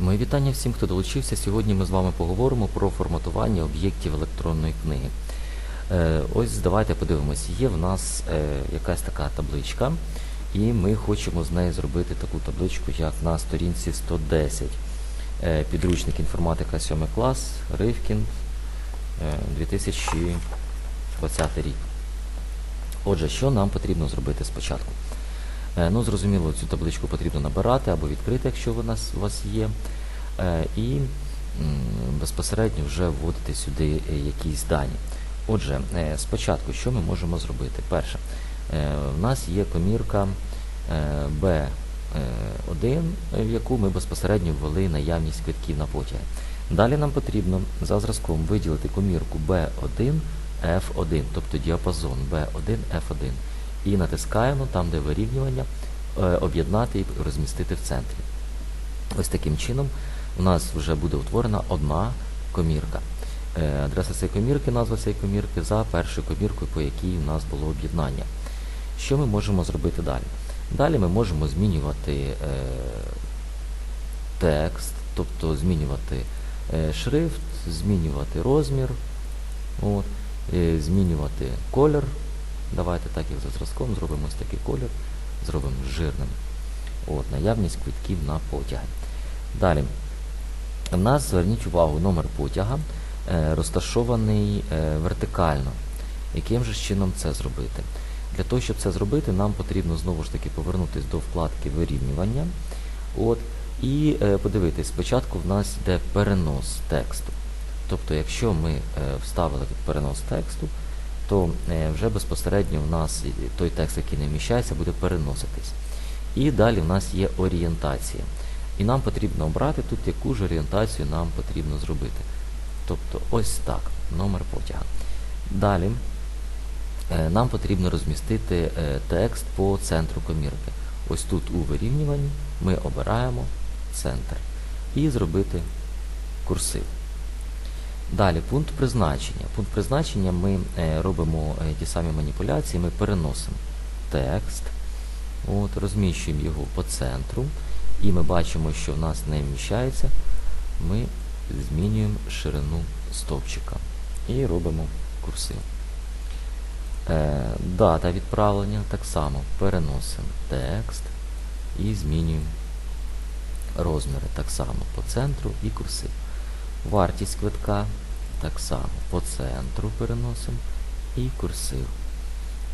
Мої вітання всім, хто долучився. Сьогодні ми з вами поговоримо про форматування об'єктів електронної книги. Е, ось давайте подивимось, є в нас е, якась така табличка, і ми хочемо з неї зробити таку табличку, як на сторінці 110. Е, підручник інформатика 7 клас, Ривкін, е, 2020 рік. Отже, що нам потрібно зробити спочатку? Е, Ну, зрозуміло, цю табличку потрібно набирати або відкрити, якщо вона у вас є. Е, І безпосередньо вже вводити сюди е, якісь дані. Отже, спочатку, що ми можемо зробити? Перше, в нас є комірка е, B1, е, в яку ми безпосередньо ввели наявність квитків на потяги. Далі нам потрібно за зразком виділити комірку B1 F1, тобто діапазон B1 F1. І натискаємо там, де вирівнювання, е, об'єднати і розмістити в центрі. Ось таким чином у нас вже буде утворена одна комірка. Е, Адреса цієї комірки, назва цієї комірки за першою коміркою, по якій у нас було об'єднання. Що ми можемо зробити далі? Далі ми можемо змінювати е, текст, тобто змінювати е, шрифт, змінювати розмір, от, е, змінювати колір. Давайте так як за зразком зробимо ось такий колір, зробимо жирним. От, наявність квитків на потяги. Далі. У нас, зверніть увагу, номер потяга е, розташований е, вертикально. Яким же чином це зробити? Для того, щоб це зробити, нам потрібно знову ж таки повернутися до вкладки вирівнювання. От, і е, подивитись, спочатку в нас йде перенос тексту. Тобто, якщо ми е, вставили перенос тексту, то е, вже безпосередньо в нас той текст, який не вміщається, буде переноситись. І далі в нас є орієнтація. І нам потрібно обрати тут, яку ж орієнтацію нам потрібно зробити. Тобто ось так, номер потяга. Далі е, нам потрібно розмістити е, текст по центру комірки. Ось тут у вирівнюванні ми обираємо центр і зробити курсив. Далі пункт призначення. Пункт призначення ми е, робимо е, ті самі маніпуляції, ми переносимо текст, от, розміщуємо його по центру, і ми бачимо, що в нас не вміщається. Ми змінюємо ширину стовпчика і робимо курсив. Е, дата відправлення так само переносимо текст і змінюємо розміри так само по центру і курсив. Вартість квитка так само по центру переносимо і курсив.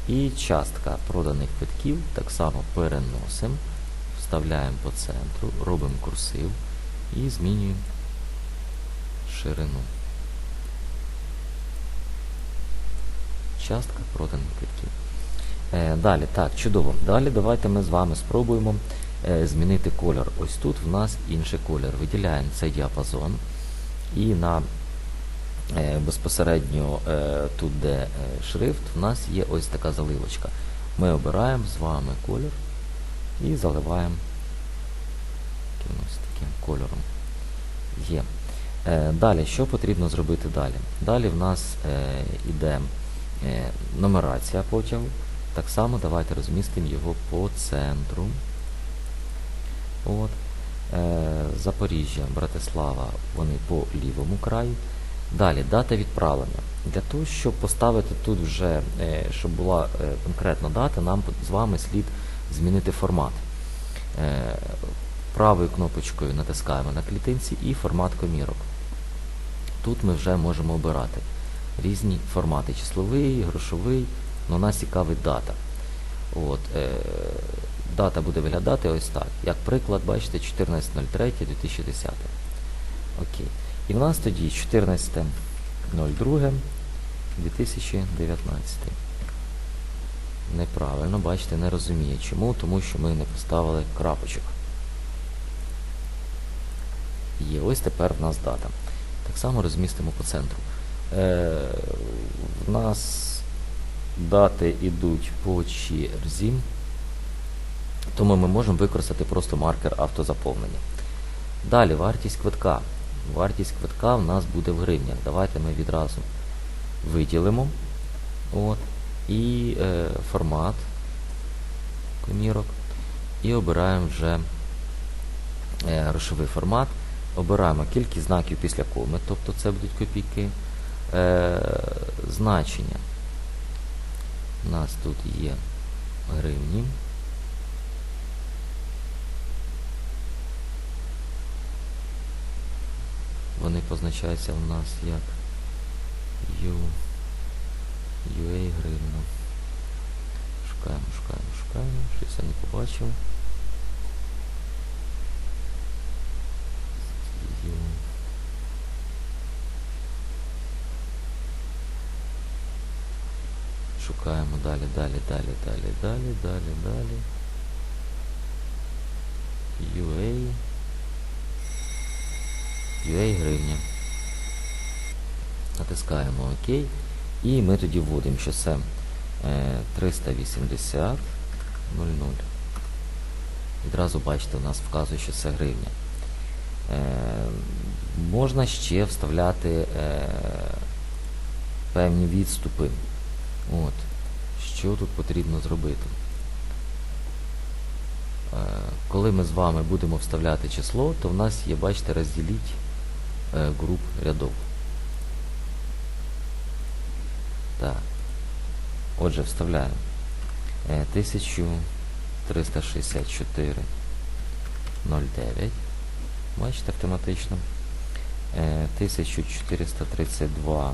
І частка проданих квитків так само переносимо, вставляємо по центру, робимо курсив і змінюємо ширину. Частка проданих квитків. Е, далі, так, чудово. Далі давайте ми з вами спробуємо е, змінити колір. Ось тут в нас інший колір. Виділяємо цей діапазон. І на е, безпосередньо е, тут, де е, шрифт, в нас є ось така заливочка. Ми обираємо з вами колір і заливаємо якимось таким кольором. Є. Далі, що потрібно зробити далі? Далі в нас е, іде е, нумерація потягу. Так само давайте розмістимо його по центру. От. Е, Запоріжжя, Братислава, вони по лівому краю. Далі, дата відправлення. Для того, щоб поставити тут вже, е, щоб була е, конкретна дата, нам з вами слід змінити формат. Правою кнопочкою натискаємо на клітинці і формат комірок. Тут ми вже можемо обирати різні формати: числовий, грошовий, але нас цікавить дата. От, дата буде виглядати ось так. Як приклад, бачите, 14.03.2010. Окей. І в нас тоді 14.02.2019. Неправильно, бачите, не розуміє. Чому? Тому що ми не поставили крапочок. Є, ось тепер в нас дата. Так само розмістимо по центру. Е, в нас дати йдуть по черзі, тому ми можемо використати просто маркер автозаповнення. Далі вартість квитка. Вартість квитка в нас буде в гривнях. Давайте ми відразу виділимо. От, і е, формат комірок. І обираємо вже е, грошовий формат. обираємо кількість знаків після коми, тобто це будуть копійки. Е, значення. У нас тут є гривні. Вони позначаються у нас як U, UA гривна. Шукаємо, шукаємо, шукаємо. Щось я не побачив. Шукаємо далі, далі, далі, далі, далі, далі, далі. UA. UA гривня. Натискаємо ОК. І ми тоді вводимо, що це е, 380 00. Відразу бачите, у нас вказує, що це гривня. Е, можна ще вставляти е, певні відступи. От. Що тут потрібно зробити? Е, коли ми з вами будемо вставляти число, то в нас є, бачите, розділіть е, груп рядов. Так. Отже, вставляємо е, 1364 09. Бачите, автоматично. Е, 1432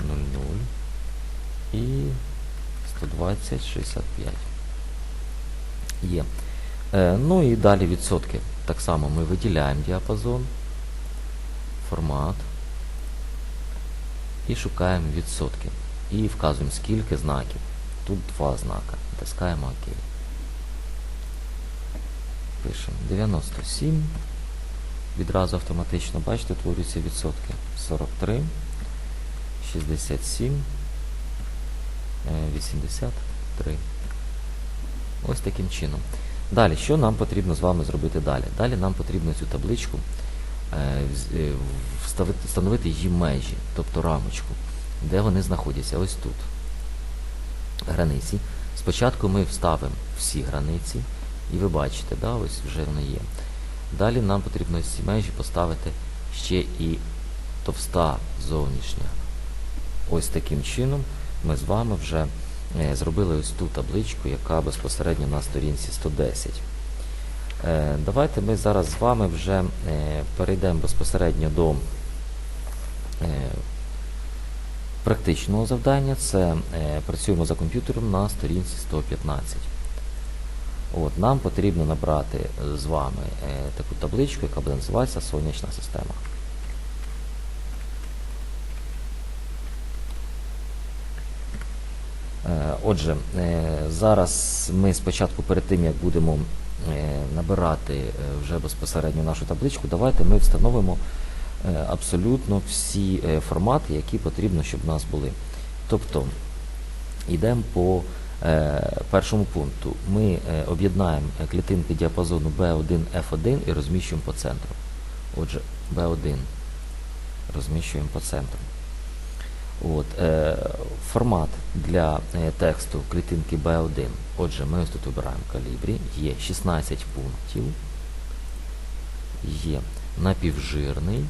00 і 120 65. Є. Е, ну і далі відсотки. Так само ми виділяємо діапазон, Формат і шукаємо відсотки. І вказуємо скільки знаків. Тут два знака. Натискаємо ОК. Пишемо 97. Відразу автоматично, бачите, творюються відсотки. 43, 67. 83. Ось таким чином. Далі, що нам потрібно з вами зробити далі? Далі нам потрібно цю табличку е, е, встановити її межі, тобто рамочку, де вони знаходяться. Ось тут. Границі. Спочатку ми вставимо всі границі, і ви бачите, да, ось вже вони є. Далі нам потрібно ці межі поставити ще і товста зовнішня. Ось таким чином ми з вами вже е, зробили ось ту табличку, яка безпосередньо на сторінці 110. Е, давайте ми зараз з вами вже е, перейдемо безпосередньо до е, практичного завдання. Це працюємо за комп'ютером на сторінці 115. От, нам потрібно набрати з вами таку табличку, яка буде називатися сонячна система. Отже, зараз ми спочатку перед тим, як будемо набирати е, вже безпосередньо нашу табличку, давайте ми встановимо е, абсолютно всі е, формати, які потрібно, щоб у нас були. Тобто, йдемо по е, першому пункту. Ми е, об'єднаємо е, клітинки діапазону B1, F1 і розміщуємо по центру. Отже, B1 розміщуємо по центру. От, е, формат для е, тексту клітинки B1. Отже, ми ось тут обираємо калібрі, є 16 пунктів, є напівжирний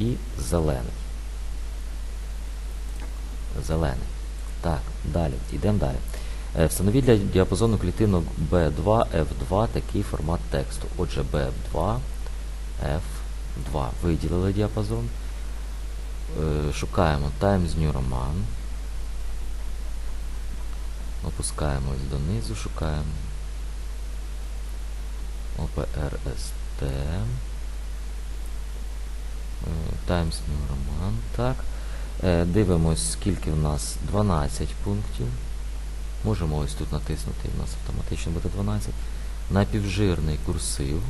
і зелений. Зелений. Так, далі, йдемо далі. Е, Встановіть для діапазону клітинок B2, F2 такий формат тексту. Отже, B2, F2. Виділили діапазон. Е, Шукаємо Times New Roman. Опускаємось донизу, шукаємо OPRST. Е, Times New Roman. Так. Е, Дивимось, скільки в нас 12 пунктів. Можемо ось тут натиснути, і в нас автоматично буде 12. Напівжирний курсив.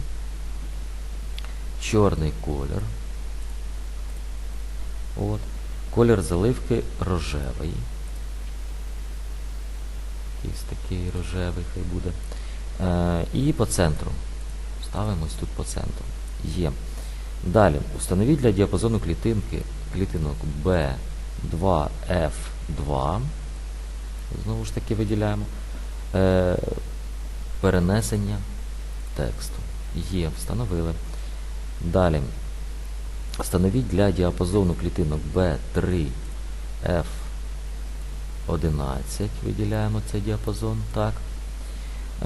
Чорний колір. От. Колір заливки рожевий. Якийсь такий рожевий хай буде. Е, і по центру. Ставимо ось тут по центру. Є. Далі. Установіть для діапазону клітинки клітинок B2, F2. Знову ж таки виділяємо. Е, перенесення тексту. Є, встановили. Далі. Встановіть для діапазону клітинок B3 F11. Виділяємо цей діапазон. Так.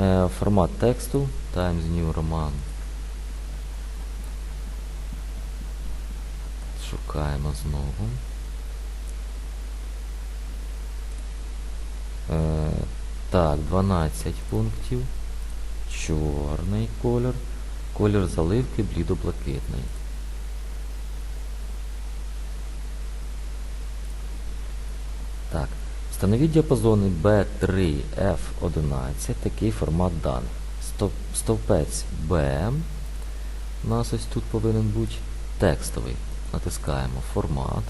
Е, формат тексту Times New Roman. Шукаємо знову. Е, так, 12 пунктів. Чорний колір. Колір заливки блідо-блакитний. Так. Встановіть діапазони B3, F11, такий формат даних. Стов- Стовпець B. У нас ось тут повинен бути текстовий. Натискаємо формат.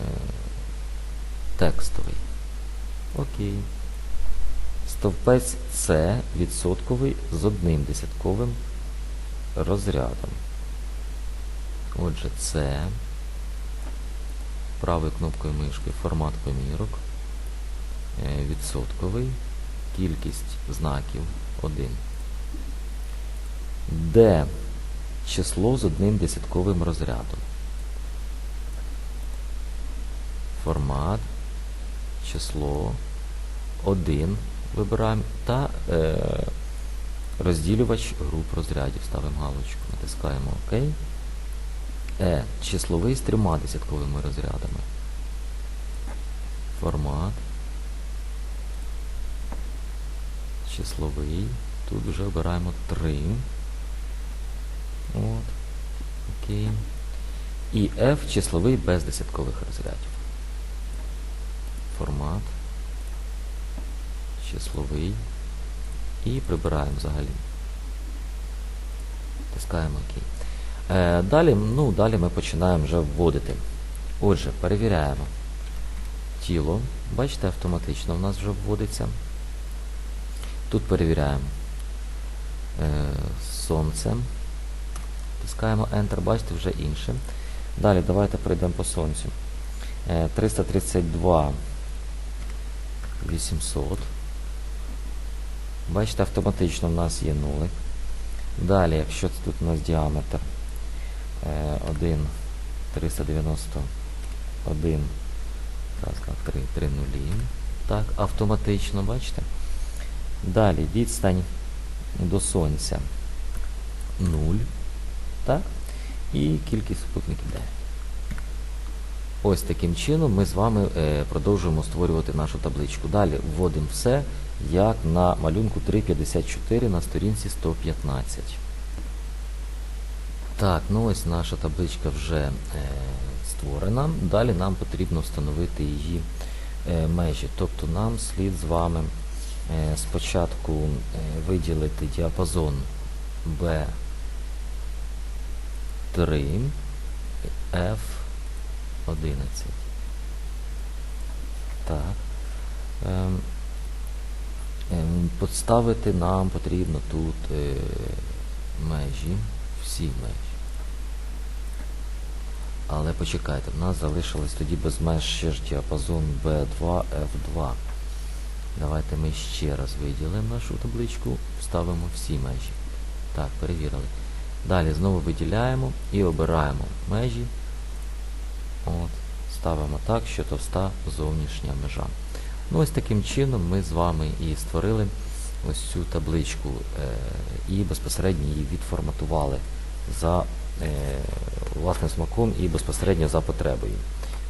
Е, Текстовий. Окей. Стовпець С відсотковий з одним десятковим розрядом. Отже, це правою кнопкою мишки формат помірок. Е, Відсотковий. Кількість знаків 1. Д. Число з одним десятковим розрядом. Формат. Число 1 вибираємо та е, розділювач груп розрядів. Ставимо галочку, натискаємо ОК. Е. Числовий з трьома десятковими розрядами. Формат. Числовий. Тут вже обираємо 3. От. Окей. І F числовий без десяткових розрядів. Формат. Числовий. І прибираємо взагалі. Тискаємо ОК. Е, далі, ну, далі ми починаємо вже вводити. Отже, перевіряємо тіло. Бачите, автоматично в нас вже вводиться. Тут перевіряємо е, сонце. Тискаємо Enter, бачите, вже інше. Далі давайте перейдемо по сонцю. Е, 332 800. Бачите, автоматично в нас є нулик. Далі, якщо це тут у нас діаметр 1, 391, раз, два, 3, 3 нулі. Так, автоматично, бачите? Далі відстань до сонця 0. Так? І кількість супутників 9. Ось таким чином ми з вами е, продовжуємо створювати нашу табличку. Далі вводимо все, як на малюнку 3.54 на сторінці 115. Так, ну ось наша табличка вже е, створена. Далі нам потрібно встановити її е, межі. Тобто нам слід з вами е, спочатку е, виділити діапазон B3 F11. Так. Ем, ем, Поставити нам потрібно тут е, межі, всі межі. Але почекайте, в нас залишилось тоді без меж ще ж діапазон B2, F2. Давайте ми ще раз виділимо нашу табличку, вставимо всі межі. Так, перевірили. Далі знову виділяємо і обираємо межі. От, ставимо так, що товста зовнішня межа. Ну ось таким чином ми з вами і створили ось цю табличку е, і безпосередньо її відформатували за власним смаком і безпосередньо за потребою.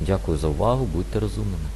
Дякую за увагу, будьте розумними.